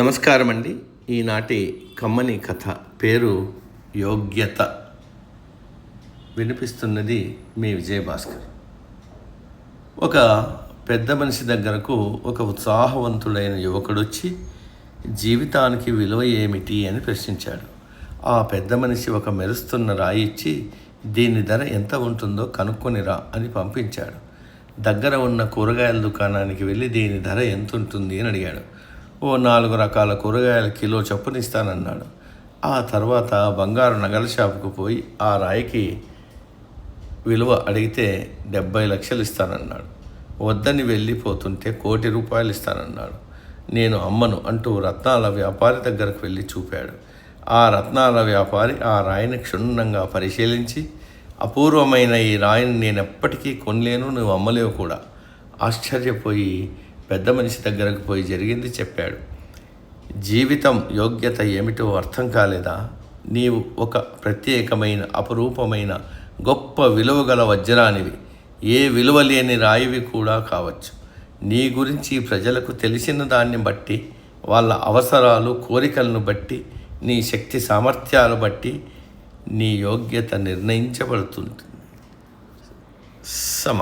నమస్కారం అండి ఈనాటి కమ్మని కథ పేరు యోగ్యత. వినిపిస్తున్నది మీ విజయభాస్కర్. ఒక పెద్ద మనిషి దగ్గరకు ఒక ఉత్సాహవంతుడైన యువకుడు వచ్చి జీవితానికి విలువ ఏమిటి? అని ప్రశ్నించాడు. ఆ పెద్ద మనిషి ఒక మెరుస్తున్న రాయి ఇచ్చి దీని ధర ఎంత ఉంటుందో కనుక్కొనిరా అని పంపించాడు. దగ్గర ఉన్న కూరగాయల దుకాణానికి వెళ్ళి దీని ధర ఎంత ఉంటుంది అని అడిగాడు. ఓ నాలుగు రకాల కూరగాయల కిలో చొప్పునిస్తానన్నాడు. ఆ తర్వాత బంగారు నగల షాపుకు పోయి ఆ రాయికి విలువ అడిగితే డెబ్బై లక్షలు ఇస్తానన్నాడు. వద్దని వెళ్ళిపోతుంటే కోటి రూపాయలు ఇస్తానన్నాడు. నేను అమ్మను అంటూ రత్నాల వ్యాపారి దగ్గరకు వెళ్ళి చూపాడు. ఆ రత్నాల వ్యాపారి ఆ రాయిని క్షుణ్ణంగా పరిశీలించి అపూర్వమైన ఈ రాయిని నేను ఎప్పటికీ కొనలేను నువ్వు అమ్మలేవు కూడా. ఆశ్చర్యపోయి పెద్ద మనిషి దగ్గరకు పోయి జరిగింది చెప్పాడు. జీవితం యోగ్యత ఏమిటో అర్థం కాలేదా? నీవు ఒక ప్రత్యేకమైన అపరూపమైన గొప్ప విలువ గల వజ్రానివి. ఏ విలువ లేని రాయివి కూడా కావచ్చు. నీ గురించి ప్రజలకు తెలిసిన దాన్ని బట్టి వాళ్ళ అవసరాలు కోరికలను బట్టి నీ శక్తి సామర్థ్యాలు బట్టి నీ యోగ్యత నిర్ణయించబడుతుంది. సమ